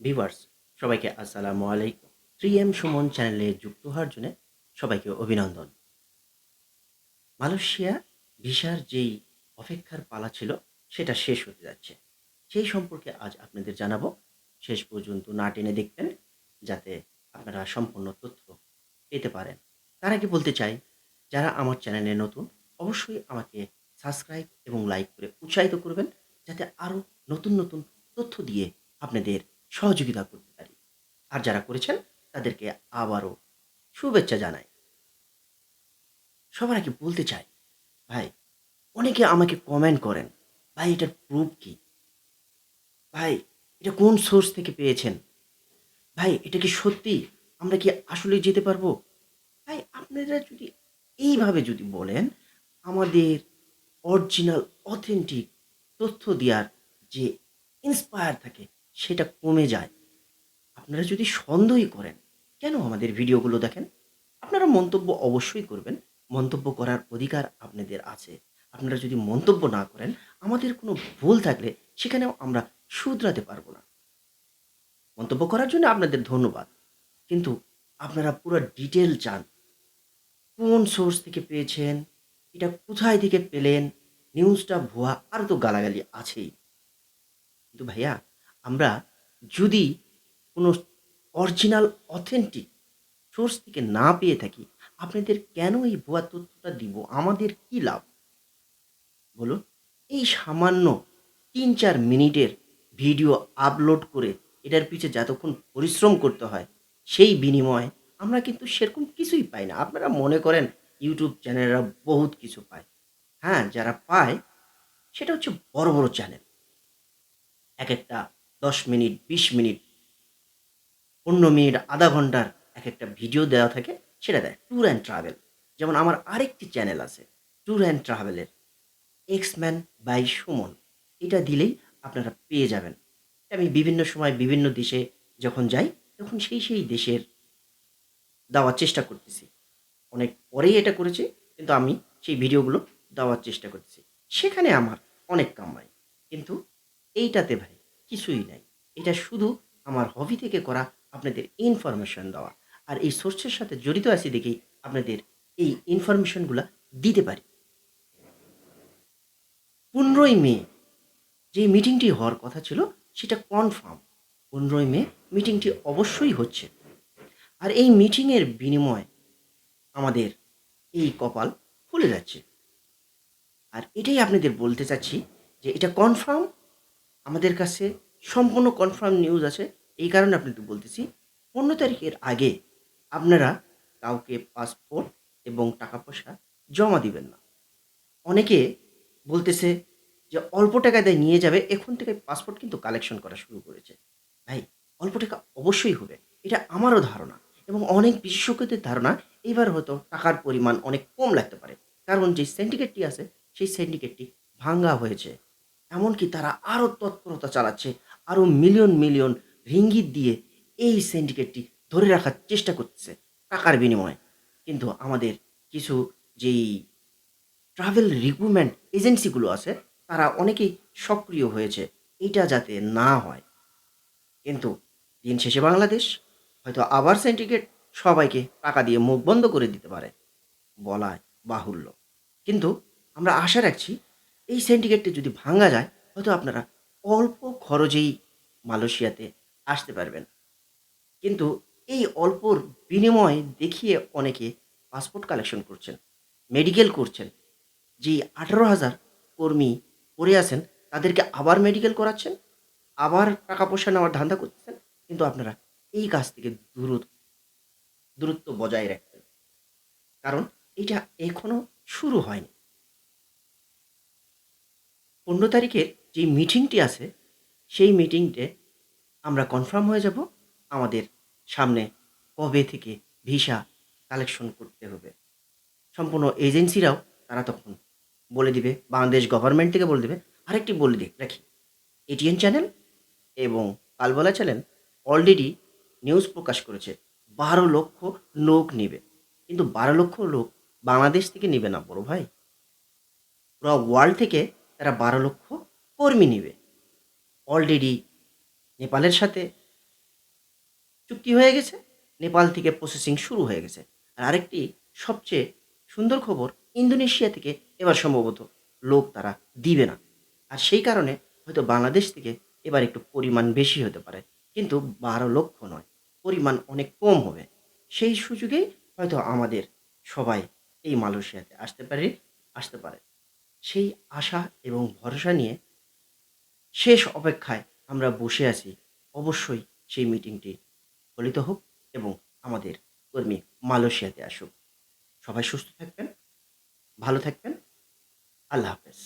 Viewers, সবাইকে আসসালামু আলাইকুম। থ্রি এম সুমন চ্যানেলে যুক্ত হওয়ার জন্য সবাইকে অভিনন্দন। মালয়েশিয়া ভিসার যেই অপেক্ষার পালা ছিল, সেটা শেষ হতে যাচ্ছে। সেই সম্পর্কে আজ আপনাদের জানাব। শেষ পর্যন্ত না টেনে দেখবেন, যাতে আপনারা সম্পূর্ণ তথ্য পেতে পারেন। তার আগে বলতে চাই, যারা আমার চ্যানেলে নতুন, অবশ্যই আমাকে সাবস্ক্রাইব এবং লাইক করে উৎসাহিত করবেন, যাতে আরও নতুন নতুন তথ্য দিয়ে আপনাদের সহযোগিতা করতে পারি। আর যারা করেছেন, তাদেরকে আবারও শুভেচ্ছা জানাই। সবার আগে বলতে চাই, ভাই, অনেকে আমাকে কমেন্ট করেন, ভাই, এটার প্রুফ কি? ভাই, এটা কোন সোর্স থেকে পেয়েছেন? ভাই, এটা কি সত্যি? আমরা কি আসলে যেতে পারব? ভাই, আপনারা যদি এইভাবে যদি বলেন, আমাদের অরিজিনাল অথেন্টিক তথ্য দেওয়ার যে ইন্সপায়ার থাকে সেটা কমে যায়। আপনারা যদি সন্দেহই করেন, কেন আমাদের ভিডিওগুলো দেখেন? আপনারা মন্তব্য অবশ্যই করবেন। মন্তব্য করার অধিকার আপনাদের আছে। আপনারা যদি মন্তব্য না করেন, আমাদের কোনো ভুল থাকলে সেখানেও আমরা শুধরাতে পারব না। মন্তব্য করার জন্য আপনাদের ধন্যবাদ। কিন্তু আপনারা পুরো ডিটেল চান। কোন সোর্স থেকে পেয়েছেন? এটা কোথায় থেকে পেলেন? নিউজটা ভুয়া, আর তো গালাগালি আছেই। কিন্তু ভাইয়া আমরা যদি কোনো অরিজিনাল অথেন্টিক সোর্স থেকে না পেয়ে থাকি, আপনাদের কেন এই ভুয়া তথ্যটা দিব? আমাদের কি লাভ? বলুন। এই সামান্য তিন চার মিনিটের ভিডিও আপলোড করে এটার পিছে যতক্ষণ পরিশ্রম করতে হয়, সেই বিনিময়ে আমরা কিন্তু সেরকম কিছুই পাই না। আপনারা মনে করেন ইউটিউব চ্যানেলরা বহুত কিছু পায়। হ্যাঁ যারা পায়, সেটা হচ্ছে বড় বড় চ্যানেল এক একটা দশ মিনিট, বিশ মিনিট, পনেরো মিনিট, আধা ঘণ্টার এক একটা ভিডিও দেওয়া থাকে, সেটা দেয় ট্যুর অ্যান্ড ট্রাভেল যেমন আমার আরেকটি চ্যানেল আছে ট্যুর অ্যান্ড ট্রাভেলের এক্সম্যান বাই সুমন এটা দিলেই আপনারা পেয়ে যাবেন। আমি বিভিন্ন সময় বিভিন্ন দেশে যখন যাই, তখন সেই সেই দেশের দেওয়ার চেষ্টা করতেছি। অনেক পরেই এটা করেছি, কিন্তু আমি সেই ভিডিওগুলো দেওয়ার চেষ্টা করতেছি। সেখানে আমার অনেক কামাই, কিন্তু এইটাতে ভাই কিছুই নাই। এটা শুধু আমার হবি থেকে করা আপনাদের ইনফরমেশন দেওয়া। আর এই সোর্সের সাথে জড়িত আছি দেখেই আপনাদের এই ইনফরমেশনগুলো দিতে পারি। পনেরোই মে যে মিটিংটি হওয়ার কথা ছিল, সেটা কনফার্ম পনেরোই মে মিটিংটি অবশ্যই হচ্ছে। আর এই মিটিংয়ের বিনিময় আমাদের এই কপাল খুলে যাচ্ছে। আর এটাই আপনাদের বলতে চাচ্ছি যে এটা কনফার্ম আমাদের কাছে সম্পূর্ণ কনফার্ম নিউজ আছে। এই কারণে আপনাদের বলতেছি, পনেরো তারিখের আগে আপনারা কাউকে পাসপোর্ট এবং টাকা পয়সা জমা দিবেন না। অনেকে বলতেছে যে অল্প টাকা দিয়ে নিয়ে যাবে, এখন থেকে পাসপোর্ট কিন্তু কালেকশন করা শুরু করেছে। ভাই, অল্প টাকা অবশ্যই হবে, এটা আমারও ধারণা এবং অনেক বিশেষজ্ঞদের ধারণা, এবার হয়তো টাকার পরিমাণ অনেক কম লাগতে পারে। কারণ যে সিন্ডিকেটটি আছে, সেই সিন্ডিকেটটি ভাঙ্গা হয়েছে। এমনকি তারা আরও তৎপরতা চালাচ্ছে, আরও মিলিয়ন মিলিয়ন রিঙ্গিত দিয়ে এই সিন্ডিকেটটি ধরে রাখার চেষ্টা করছে টাকার বিনিময়ে। কিন্তু আমাদের কিছু যেই ট্রাভেল রিক্রুটমেন্ট এজেন্সিগুলো আছে, তারা অনেকেই সক্রিয় হয়েছে, এটা যাতে না হয়। কিন্তু দিন শেষে বাংলাদেশ হয়তো আবার সিন্ডিকেট সবাইকে টাকা দিয়ে মুখ বন্ধ করে দিতে পারে, বলায় বাহুল্য। কিন্তু আমরা আশা রাখছি এই সিন্ডিকেটটি যদি ভাঙা যায়, হয়তো আপনারা অল্প খরচেই মালয়েশিয়াতে আসতে পারবেন। কিন্তু এই অল্পর বিনিময়ে দেখিয়ে অনেকে পাসপোর্ট কালেকশন করছেন মেডিকেল করছেন। যে আঠারো হাজার কর্মী পড়ে আছেন, তাদেরকে আবার মেডিকেল করাচ্ছেন, আবার টাকা পয়সা নেওয়ার ধান্দা করছেন, কিন্তু আপনারা এই কাজ থেকে দূরত, দূরত্ব বজায় রাখবেন কারণ এটা এখনও শুরু হয়নি। পনেরো তারিখের যে মিটিংটি আছে, সেই মিটিংটে আমরা কনফার্ম হয়ে যাব, আমাদের সামনে কবে থেকে ভিসা কালেকশন করতে হবে। সম্পূর্ণ এজেন্সিরাও তারা তখন বলে দিবে, বাংলাদেশ গভর্নমেন্ট থেকে বলে দেবে। আরেকটি বলে দিই, রাখি এটিএন চ্যানেল এবং কালবলা চ্যানেল অলরেডি নিউজ প্রকাশ করেছে, বারো লক্ষ লোক নেবে। কিন্তু বারো লক্ষ লোক বাংলাদেশ থেকে নেবে না, বড় ভাই। পুরো ওয়ার্ল্ড থেকে তারা বারো লক্ষ কর্মী নেবে। অলরেডি নেপালের সাথে চুক্তি হয়ে গেছে, নেপাল থেকে প্রসেসিং শুরু হয়ে গেছে। আর আরেকটি সবচেয়ে সুন্দর খবর, ইন্দোনেশিয়া থেকে এবার সম্ভবত লোক তারা দিবে না। আর সেই কারণে হয়তো বাংলাদেশ থেকে এবার একটু পরিমাণ বেশি হতে পারে। কিন্তু বারো লক্ষ নয়, পরিমাণ অনেক কম হবে। সেই সুযোগেই হয়তো আমাদের সবাই এই মালয়েশিয়াতে আসতে পারে আসতে পারে। সেই আশা এবং ভরসা নিয়ে শেষ অপেক্ষায় আমরা বসে আছি। অবশ্যই সেই মিটিংটি ফলিত হোক এবং আমাদের কর্মী মালয়েশিয়াতে আসুক। সবাই সুস্থ থাকবেন, ভালো থাকবেন। আল্লাহ হাফেজ।